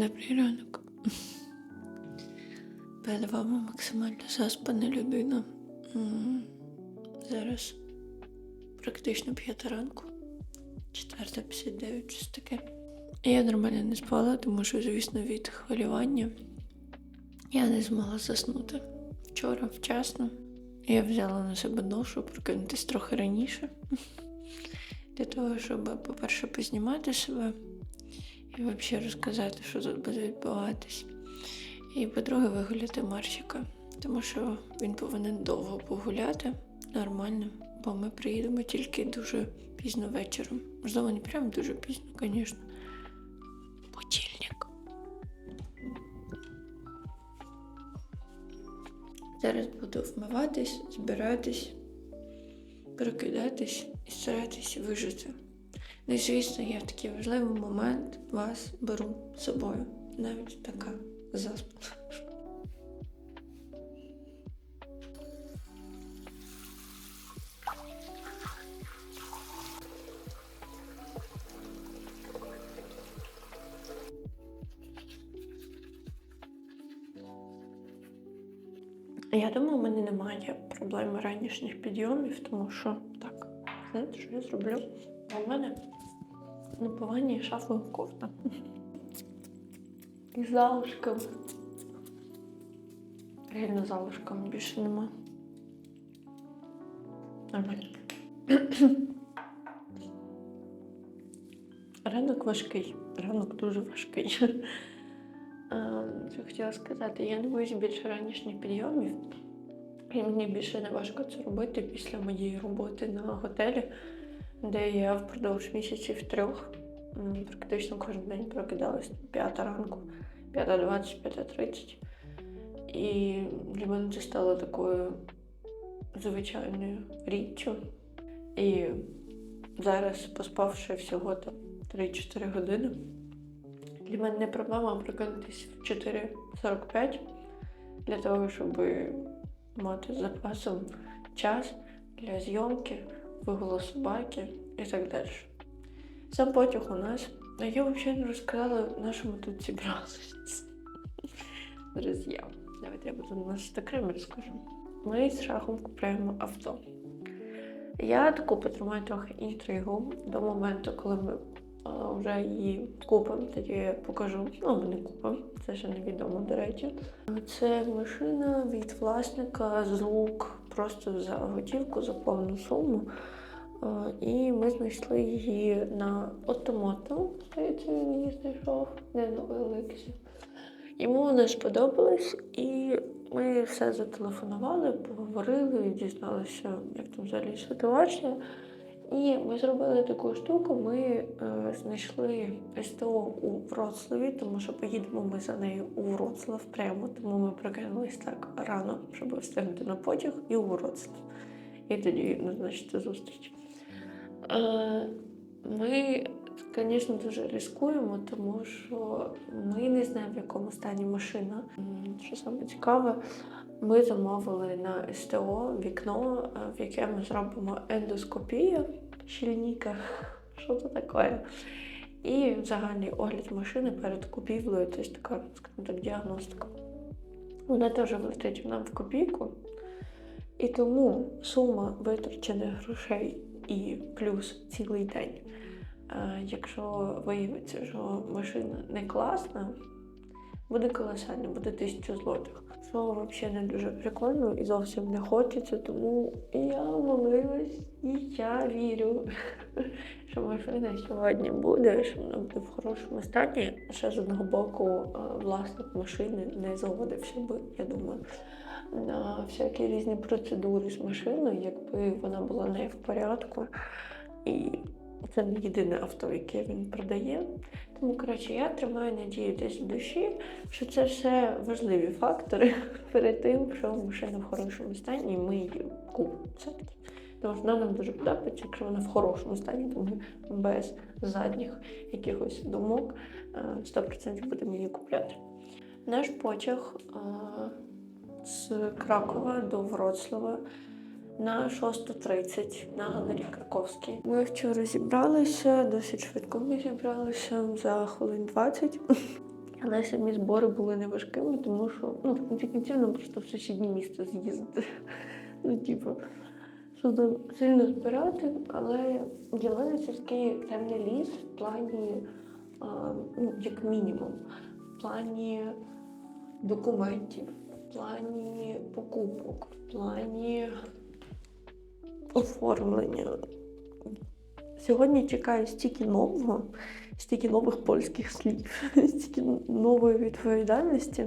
Добрий ранок. Перед вами максимально заспана людина. Зараз практично п'ята ранку, четверта 59, щось таке. Я нормально не спала, тому що, звісно, від хвилювання я не змогла заснути. Вчора вчасно я взяла на себе ношу прокинутись трохи раніше. Для того, щоб, по-перше, познімати себе і взагалі розказати, що тут буде відбуватись. І по-друге, вигуляти Марсіка, тому що він повинен довго погуляти нормально, бо ми приїдемо тільки дуже пізно вечором. Можливо, не прям дуже пізно, звісно. Будильник. Зараз буду вмиватись, збиратись, прокидатись і старатись вижити. Ну і звісно, я в такий важливий момент вас беру з собою. Навіть така заспана. Я думаю, у мене немає проблеми ранішніх підйомів, тому що так, знаєте, що я зроблю? У мене напивання шафою кофта. І залишком. Реально залишком більше нема. Нормально. Ранок важкий. Ранок дуже важкий. Що хотіла сказати, я не боюсь більше ранішніх підйомів. І мені більше не важко це робити після моєї роботи на готелі, де я впродовж місяців трьох практично кожен день прокидалась 5 ранку, 5.20, 5.30. І для мене це стало такою звичайною річчю. І зараз, поспавши всього там 3-4 години, для мене не проблема прокинутися в 4.45 для того, щоб мати з запасом час для зйомки, вигулу собаки і так далі. Сам потяг у нас. А я взагалі не розказала, на що ми тут зібралися. Друзі, давайте я буду на окремо розкажу. Ми з шахом купуємо авто. Я таку потримаю трохи інтригу до моменту, коли ми а, вже її купимо, тоді я покажу. Ну, ми не купимо, це ще невідомо, до речі. Це машина від власника з рук, просто за готівку, за повну суму. І ми знайшли її на Отомото. Здається, він її знайшов, не на Олексі. Йому вона сподобалась, і ми все зателефонували, поговорили, дізналися, як там взагалі ситуація. І ми зробили таку штуку. Ми е, знайшли СТО у Вроцлаві, тому що поїдемо ми за нею у Вроцлав прямо, тому ми прокинулись так рано, щоб встигнути на потяг і у Вроцлав. І тоді назначити зустріч. Е, ми, звісно, дуже ризикуємо, тому що ми не знаємо, в якому стані машина. Що саме цікаве, ми замовили на СТО вікно, е, в яке ми зробимо ендоскопію щільника. Що це таке? І загальний огляд машини перед купівлею, це ж така, так, діагностика. Вона теж влетить нам в копійку. І тому сума витрачених грошей і плюс цілий день. Е, Якщо виявиться, що машина не класна, буде колосально, буде тисячу злотих. Що взагалі не дуже прикольно і зовсім не хочеться, тому я молилась і я вірю, що машина сьогодні буде, що вона буде в хорошому стані. Ще з одного боку, е, власник машини не заводився би, я думаю, на всякі різні процедури з машиною, якби вона була не в порядку. І це не єдине авто, яке він продає. Тому, коротше, я тримаю надію десь в душі, що це все важливі фактори перед тим, що машина в хорошому стані, і ми її купимо все-таки. Тому що вона нам дуже подобається, якщо вона в хорошому стані, то ми без задніх якихось думок е, 100% будемо її купляти. Наш потяг е, з Кракова до Вроцлава на 6.30 на галері Краковській. Ми вчора зібралися, досить швидко ми зібралися за хвилин 20. Але самі збори були не важкими, тому що ну, в кінці кінців нам просто в сусіднє місто з'їздити. Ну, типу, що сильно збирати, але це такий темний ліс в плані, а, ну, як мінімум, в плані документів, в плані покупок, в плані оформлення. Сьогодні чекаю стільки нового, стільки нових польських слів, стільки нової відповідальності.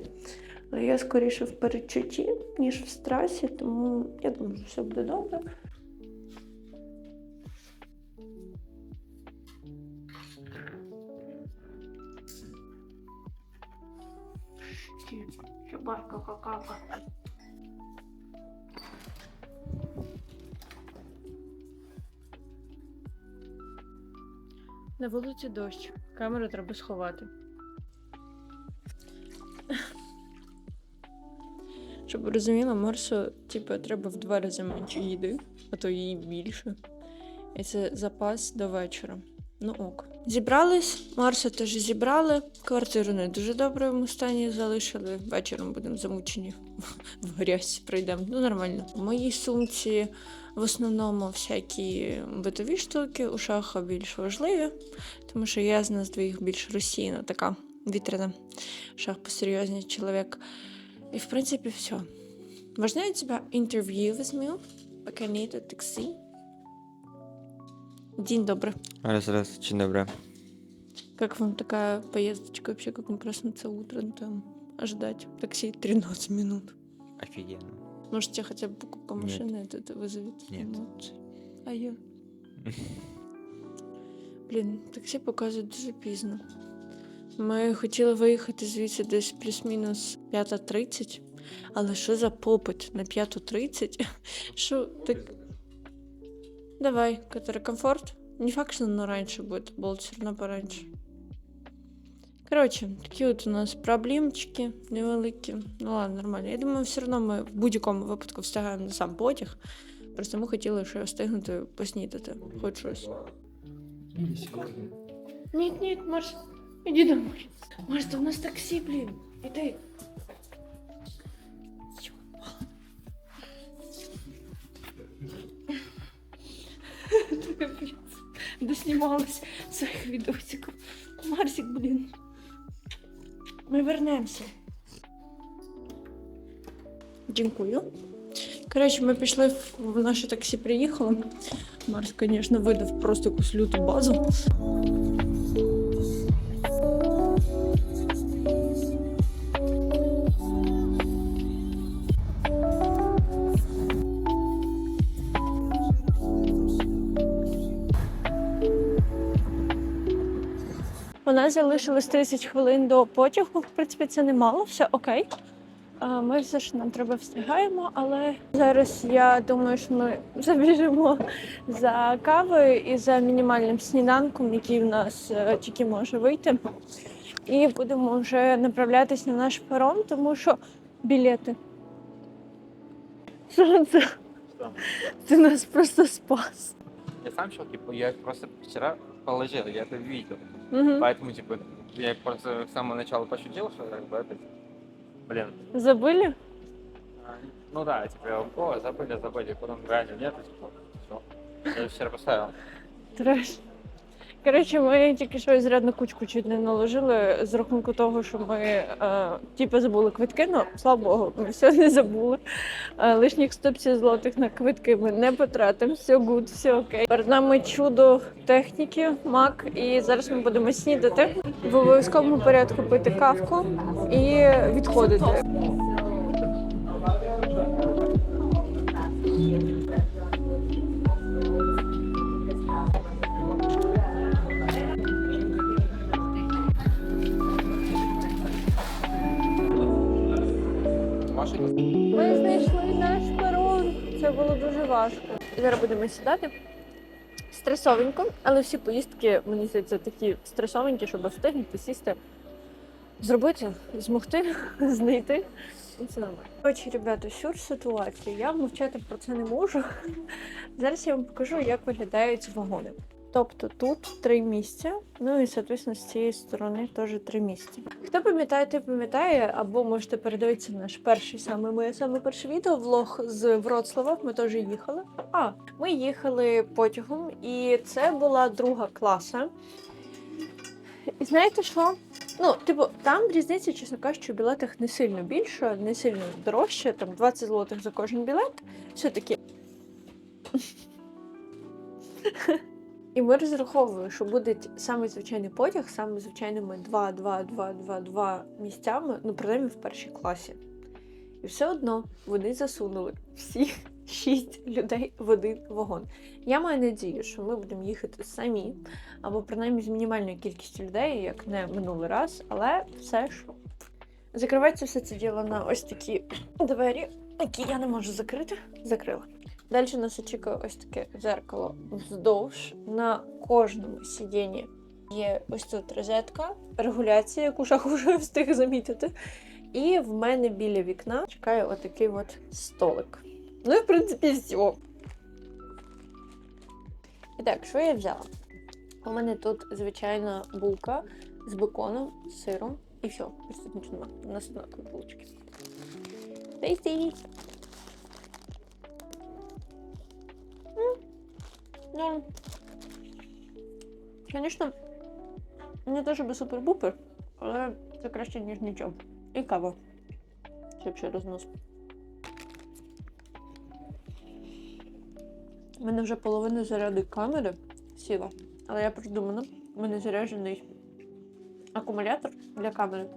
Я скоріше в передчутті, ніж в страсі, тому я думаю, що все буде добре. Чубарка какака. На вулиці дощ. Камеру треба сховати. Щоб ви розуміли, Марсу, типу, треба в два рази менше їди, а то її більше. І це запас до вечора. Ну ок. Зібрались, Марса теж зібрали. Квартиру не дуже доброму стані залишили. Вечором будемо замучені в грязь прийдемо. Ну, нормально. В моїй сумці в основному всякі битові штуки, у шаха більш важливі, тому що я з нас двох більш російна, така вітряна. Шах посерйозний чоловік. И, в принципе, все. Можно я тебя интервью возьму, пока нету такси? День добрый. Раз, раз, очень добре. Как вам такая поездочка вообще, как вам проснуться утром, там, ожидать такси 13 минут? Офигенно. Можете хотя бы покупка Нет. машины, это, это вызовет Нет. эмоции. А я? Блін, таксі показують дуже пізно. Ми хотіли виїхати звідси десь плюс-мінус 5.30, але що за попит на 5.30? Що так. Давай, который комфорт. Не факт, что оно раньше будет, было все равно пораньше. Коротше, такі от у нас проблемчики невеликі. Ну ладно, нормально. Я думаю, все одно ми в будь-якому випадку встигаємо на сам потяг. Просто ми хотіли ще встигнути поснідати. Хоч щось. Нет, нет, Маш, иди домой. Маш, да у нас. Иди. Это капец. Доснималась своих видосиков. Марсик, блин. Ми вернемося. Дякую. Коротше, ми пішли в наше таксі, приїхали. Марс, звісно, видав просто якусь люту базу. У нас залишилось 30 хвилин до потягу. В принципі, це немало, все окей. Ми все ж нам треба встигаємо, але зараз я думаю, що ми забіжимо за кавою і за мінімальним сніданком, який в нас е, тільки може вийти. І будемо вже направлятись на наш перон, тому що білети. Що це? Ти нас просто спас. Я сам в шоке, я просто вчера положил, я это видел. Угу. Поэтому, типа, я просто с самого начала пошутил, что как бы это... Блин. Забили? а, Ну да, типа, о, забыли, забыли, потом реально нет, и типа, все. Я вчера поставил. Треш. Коротше, ми тільки що зрядну кучку чуть не наложили з рахунку того, що ми е, типу забули квитки, ну слава Богу, ми все не забули. Е, лишніх 150 злотих на квитки ми не потратимо, все гуд, все окей. Перед нами чудо техніки, мак, і зараз ми будемо снідати в обов'язковому порядку пити кавку і відходити. Було дуже важко. Зараз будемо сідати. Стресовенько, але всі поїздки, мені здається, такі стресовенькі, щоб встигнути сісти, зробити, змогти, знайти. І це нормально. Коротше, ребята, сюр ситуація. Я мовчати про це не можу. Зараз я вам покажу, як виглядають вагони. Тобто тут три місця, ну і, соответственно, з цієї сторони теж три місця. Хто пам'ятає, той пам'ятає, або можете передивитися наш перший саме моє саме перше відео, влог з Вроцлава. Ми теж їхали. А, ми їхали потягом, і це була друга класа. І знаєте що? Ну, типу, там різниця, чесно кажучи, в білетах не сильно більша, не сильно дорожче, там 20 злотих за кожен білет. Все-таки. І ми розраховували, що буде саме звичайний потяг, саме звичайними 2, 2, 2, 2, 2 місцями, ну, принаймні в першій класі. І все одно вони засунули всіх шість людей в один вагон. Я маю надію, що ми будемо їхати самі, або принаймні з мінімальною кількістю людей, як не минулий раз, але все ж закривається все це діло на ось такі двері, які я не можу закрити. Закрила. Далі нас очікує ось таке дзеркало вздовж. На кожному сидінні є ось тут розетка, регуляція, яку шаху вже встиг замітити. І в мене біля вікна чекає отакий от столик. Ну і в принципі все. І так, що я взяла? У мене тут звичайна булка з беконом, з сиром і все. Ось тут нічого. У нас булочки. Tasty! Норм. Звісно, не те, щоб супер-бупер, але це краще, ніж нічого. І кава. Це взагалі рознос. У мене вже половина заряду камери сіла, але я придумана. У мене заряджений акумулятор для камери.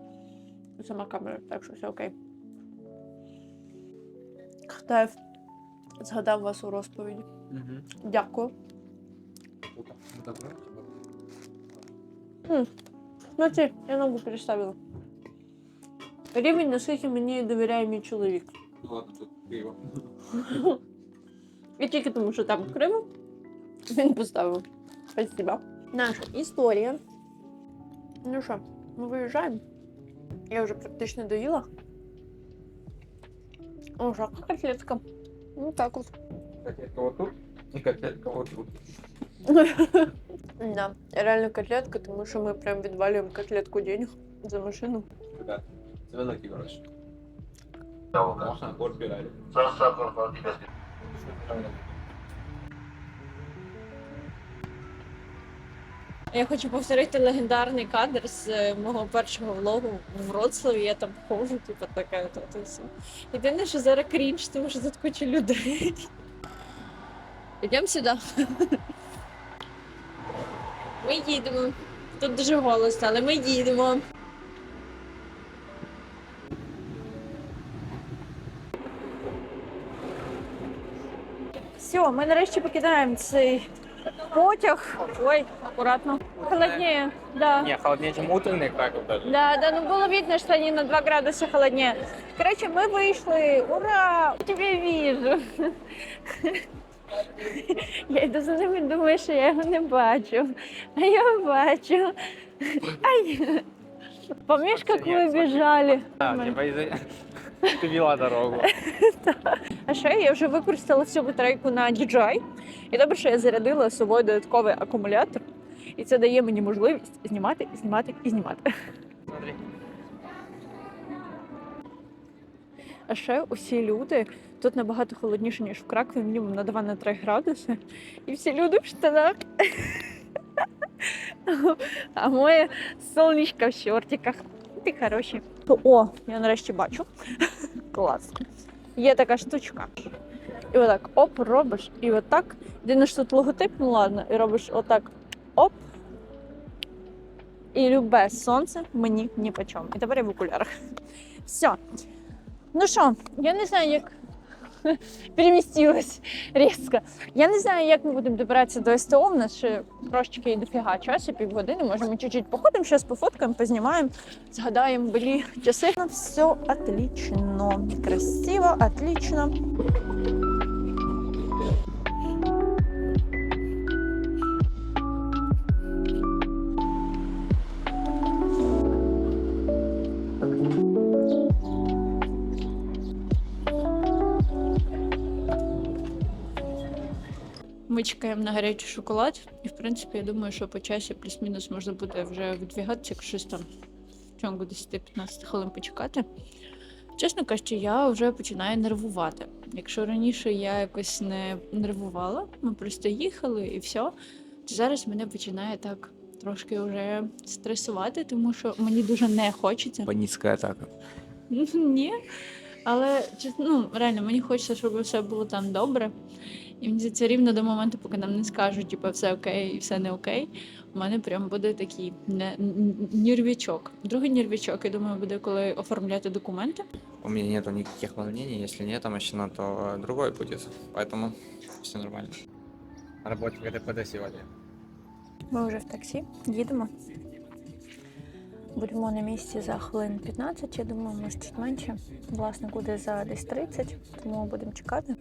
Сама камера, так що все окей. Хтаєв згадав вас у розповіді. Угу. Дякую. Смотри, я ногу переставила. Рівень, наскільки мені довіряє мій чоловік. Ладно, тут пиво. І тільки тому, що там криво, він поставив. Спасибо. Наша історія. Ну що, ми виїжджаємо. Я вже практично доїла. О, жака котлетка. Ну так от. Котлетка вот тут и котлетка вот тут. Да, реально котлетка, тому що ми прям відвалюємо котлетку денег за машину. Ребят, це великий гроші. Можна борт бирати. Я хочу повторити легендарний кадр з е, мого першого влогу в Вроцлаві. Я там ходжу, типу така то, то все. Єдине, що зараз крінж, тому що тут куча людей. Йдемо сюди. Ми їдемо. Тут дуже голосно, але ми їдемо. Все, ми нарешті покидаємо цей потяг. Ой, акуратно. Холоднее, да. Не, холоднее, чем утренний Краков даже. Да, да, ну было видно, что они на 2 градуса холоднее. Короче, мы вышли. Ура! Я тебя вижу. Я йду за ним і думаю, що я його не бачу. А я бачу. Ай. Мы бежали? Да, типа из вела дорогу. А ще я вже використала всю батарейку на DJI. І добре, що я зарядила з собою додатковий акумулятор. І це дає мені можливість знімати, знімати і знімати. Смотри. А ще усі люди тут набагато холодніше, ніж в Кракові, мінімум на 2 на 3 градуси. І всі люди в штанах. А моє сонечко в шортиках. Ти хороші. О, я нарешті бачу. Клас. Є така штучка. І отак оп, робиш. І отак. Єдине, що тут логотип, ну ладно, і робиш отак оп. І любе сонце мені ні по чому. І тепер я в окулярах. Все. Ну що, я не знаю, як перемістилась різко. Я не знаю, як ми будемо добиратися до СТО. У нас ще трошечки і дофіга часу, півгодини. Може, ми чуть-чуть походимо, щось пофоткаємо, познімаємо, згадаємо былі часи. Все отлично. Красиво, отлично. Чекаємо на гарячий шоколад, і в принципі, я думаю, що по часі плюс-мінус можна буде вже відвігатися, якщо щось там в чому 10-15 хвилин почекати. Чесно кажучи, я вже починаю нервувати. Якщо раніше я якось не нервувала, ми просто їхали і все, то зараз мене починає так трошки вже стресувати, тому що мені дуже не хочеться. Паническая атака. Ні. Але ну, реально, мені хочеться, щоб все було там добре. І мені здається, рівно до моменту, поки нам не скажуть, типу, все окей і все не окей. У мене прям буде такий не, н- Другий нервячок, я думаю, буде коли оформляти документи. У меня нету никаких волнений, если нет машина, то другой будет. Поэтому все нормально. Работник ГТПД сегодня. Ми вже в таксі їдемо. Будемо на місці за хвилин 15, я думаю, може чуть менше. Власник буде за десь 30, тому будемо чекати.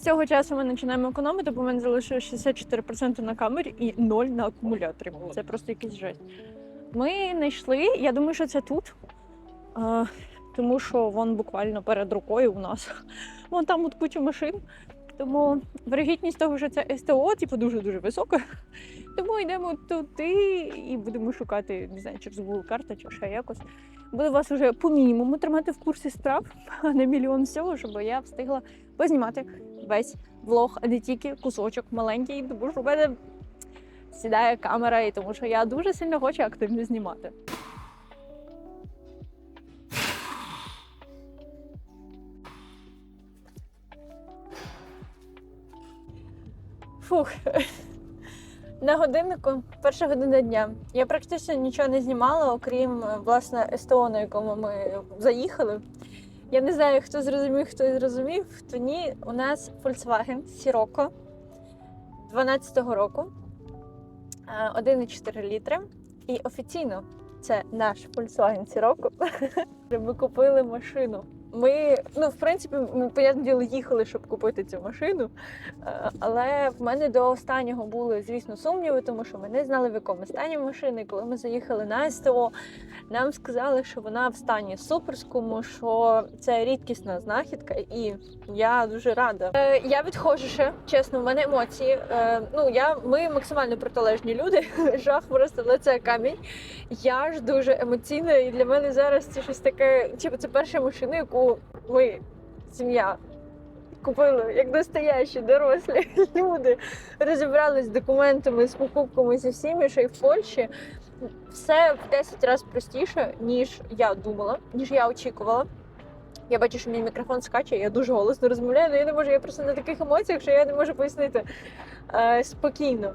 З цього часу ми починаємо економити, бо в мене залишилось 64% на камері і 0 на акумуляторі. Це просто якийсь жесть. Ми знайшли, я думаю, що це тут. Е, тому що вон буквально перед рукою у нас. Вон там от куча машин. Тому вирогідність того, що це СТО, типу, дуже-дуже висока. Тому йдемо туди і будемо шукати, не знаю, через Google карта чи ще якось. Буду вас вже по мінімуму тримати в курсі справ, а не мільйон всього, щоб я встигла познімати весь влог, а не тільки кусочок маленький, тому що в мене сідає камера, і тому що я дуже сильно хочу активно знімати. Фух. На годиннику перша година дня. Я практично нічого не знімала, окрім власне СТО, на якому ми заїхали. Я не знаю, хто зрозумів, хто зрозумів. хто ні, у нас Volkswagen Sirocco 12-го року, е, 1,4 літри. І офіційно це наш Volkswagen Sirocco. Ми купили машину. Ми, ну, в принципі, ми, понятне діло, їхали, щоб купити цю машину. Е, Але в мене до останнього були, звісно, сумніви, тому що ми не знали, в якому стані машини. Коли ми заїхали на СТО, нам сказали, що вона в стані суперському, що це рідкісна знахідка, і я дуже рада. Е, я відходжу ще, чесно, в мене емоції. Е, ну, я, ми максимально протилежні люди. Жах просто лице камінь. Я ж дуже емоційна, і для мене зараз це щось таке. Типу, це перша машина, яку ми, сім'я, купили як настоящі дорослі люди. Розібрались з документами, з покупками зі всіми, що й в Польщі. Все в 10 разів простіше, ніж я думала, ніж я очікувала. Я бачу, що мій мікрофон скаче, я дуже голосно розмовляю, але я не можу, я просто на таких емоціях, що я не можу пояснити е, спокійно.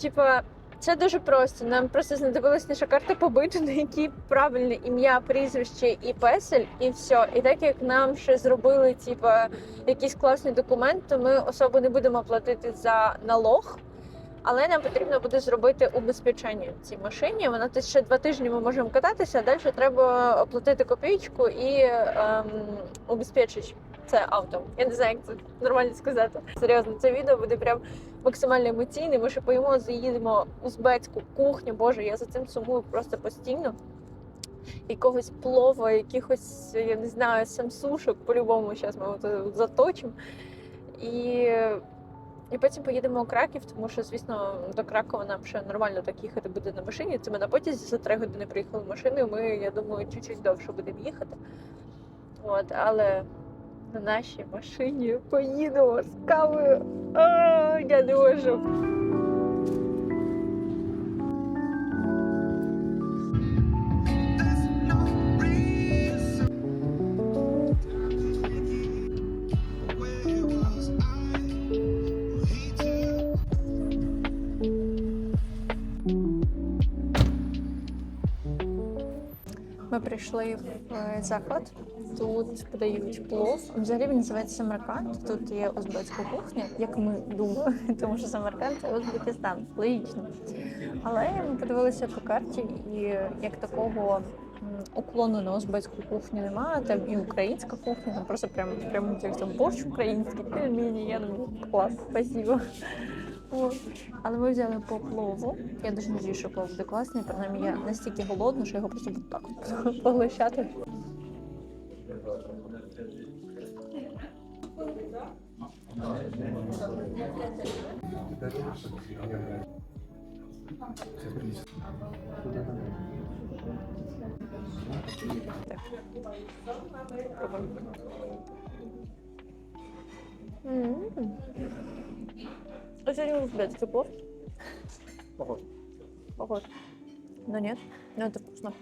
Типа, це дуже просто. Нам просто знадобилась наша карта побиту, на якій правильне ім'я, прізвище і песель, і все. І так як нам ще зробили, типа, якийсь класний документ, то ми особо не будемо платити за налог. Але нам потрібно буде зробити убезпечення цій машині. Вона тут ще два тижні ми можемо кататися, а далі треба оплатити копійку і ем, убезпечити це авто. Я не знаю, як це нормально сказати. Серйозно, це відео буде прям максимально емоційне. Ми ще поїмо, заїдемо узбецьку кухню. Боже, я за цим сумую просто постійно. Якогось плова, якихось, я не знаю, самсушок, по-любому зараз ми от заточимо. І і потім поїдемо у Краків, тому що, звісно, до Кракова нам ще нормально так їхати буде на машині. Це ми на потязі за три години приїхали машиною. Ми, я думаю, чуть-чуть довше будемо їхати. От, але на нашій машині поїдемо з кавою. Я не можу. Ми прийшли в е, заклад. Тут подають плов. Взагалі він називається Самарканд. Тут є узбецька кухня, як ми думали, тому що Самарканд це Узбекистан, логічно. Але ми подивилися по карті, і як такого уклону на узбецьку кухню немає. Там і українська кухня, там просто прям прям як там борщ український, пельмені. Я думаю, клас, спасибо. Але ми взяли по плову. Я дуже надію, що плов буде класний. Принаймні я настільки голодна, що його просто буду так от поглощати. А сегодня узбекский плов? Похож. Похож. Но нет, но это вкусно.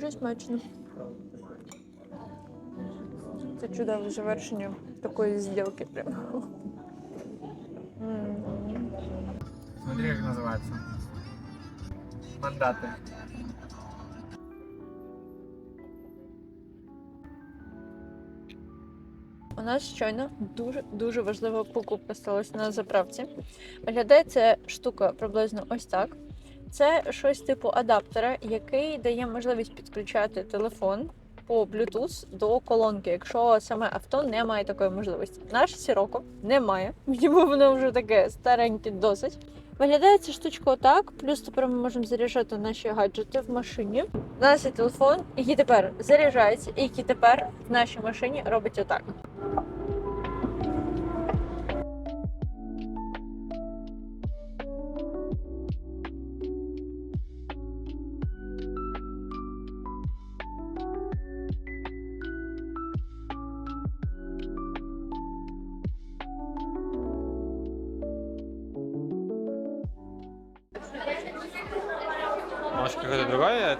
Дуже смачно. Це чудове завершення такої зділки. Смотри, как называется. Мандаты. У нас щойно дуже дуже важлива покупка сталася на заправці. Виглядає ця штука приблизно ось так. Це щось типу адаптера, який дає можливість підключати телефон по Bluetooth до колонки, якщо саме авто не має такої можливості. Наш Сіроко не має, бо воно вже таке стареньке досить. Виглядає ця штучка отак, плюс тепер ми можемо заряджати наші гаджети в машині. У нас є телефон, який тепер заряджається, і який тепер в нашій машині робить отак.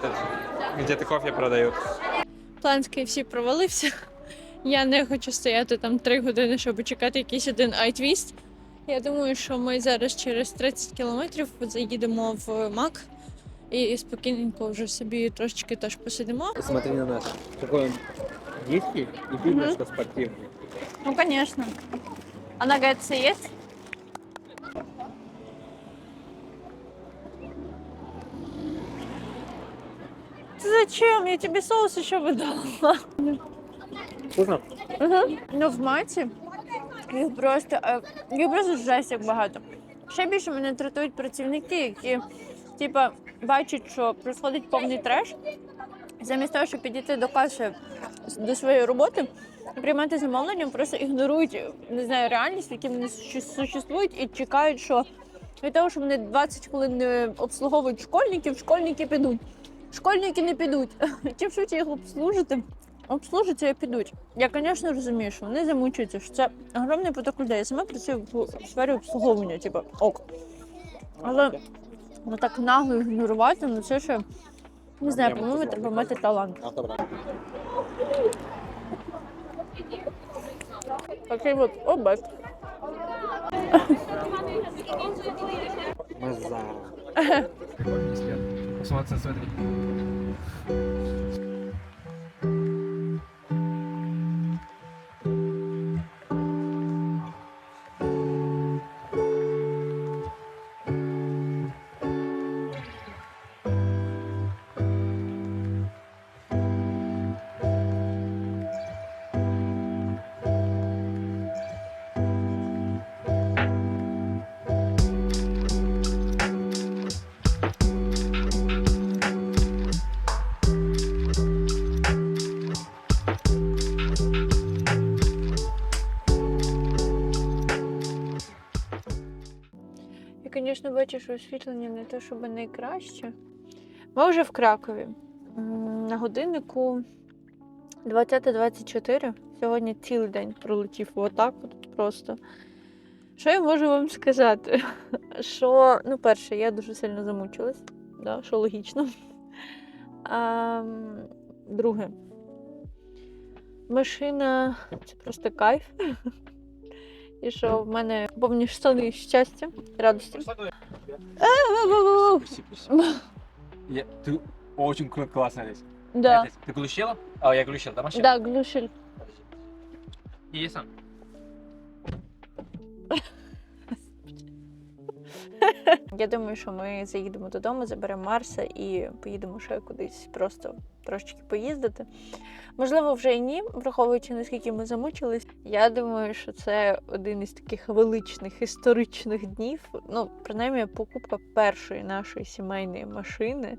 другой этот, где-то кофе продают? План з KFC провалився. Я не хочу стояти там три години, щоб чекати якийсь один айтвіст. Я думаю, що ми зараз через 30 кілометрів заїдемо в Мак і спокійненько вже собі трошечки теж посидимо. Смотри на нас. Какой он низкий и видно, Мгм. что спортивный. Ну, конечно. А наггетсы есть? Зачем? Я тебе соус еще выдала. Вкусно? Угу. Ну, в маті їх просто, е, їх просто жесть як багато. Ще більше мене тратують працівники, які типа бачать, що происходить повний треш. Замість того, щоб підійти до каси до своєї роботи, приймати замовлення, просто ігнорують не знаю, реальність, в якій вони существують, і чекають, що від того, що вони 20 хвилин не обслуговують школьників, школьники підуть. Школьники не підуть. Чим швидше їх обслужити, обслужаться і підуть. Я, звісно, розумію, що вони замучуються, що це огромний поток людей. Я сама працюю в сфері обслуговування, типу, ок. Але ну так нагло ігнорувати, ну це ще не знаю, по-моєму, треба мати талант. Такий от обед. Маза. Посмотри, смотри. Я, звісно, бачу, освітлення не те, щоб найкраще. Ми вже в Кракові. На годиннику 20.24. Сьогодні цілий день пролетів отак от просто. Що я можу вам сказати? Що, ну, перше, я дуже сильно замучилась, да, що логічно. А, друге, машина це просто кайф. І що в мене повні штани щастя, радості. Я, ты очень кру- классно здесь. Да, Это- Ты глушила? А, я глушил, да, машина? да, глушиль. И сам. Я думаю, що ми заїдемо додому, заберемо Марса і поїдемо ще кудись просто трошечки поїздити. Можливо, вже і ні, враховуючи наскільки ми замучились. Я думаю, що це один із таких величних історичних днів. Ну, принаймні, покупка першої нашої сімейної машини.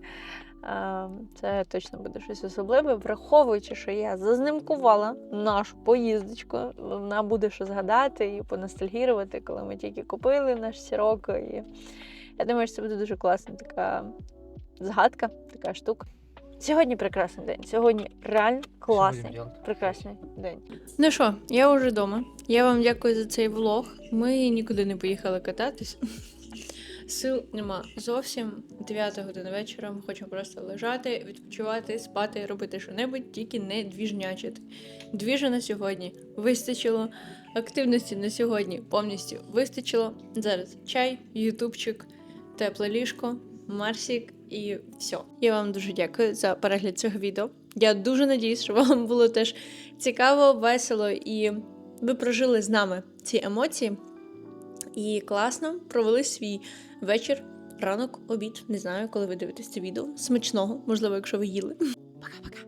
Це точно буде щось особливе, враховуючи, що я зазнимкувала нашу поїздочку. Нам буде що згадати і поностальгірувати, коли ми тільки купили наш сірок. І я думаю, що це буде дуже класна така згадка, така штука. Сьогодні прекрасний день. Сьогодні реально класний, прекрасний день. Ну що, я вже вдома. Я вам дякую за цей влог. Ми нікуди не поїхали кататись. Сил нема зовсім. 9 година вечора. Хочемо просто лежати, відпочивати, спати, робити що-небудь, тільки не двіжнячити. Двіжа на сьогодні вистачило. Активності на сьогодні повністю вистачило. Зараз чай, ютубчик, тепле ліжко, Марсік і все. Я вам дуже дякую за перегляд цього відео. Я дуже надіюсь, що вам було теж цікаво, весело і ви прожили з нами ці емоції. І класно провели свій вечір, ранок, обід. Не знаю, коли ви дивитесь це відео. Смачного, можливо, якщо ви їли. Пока-пока.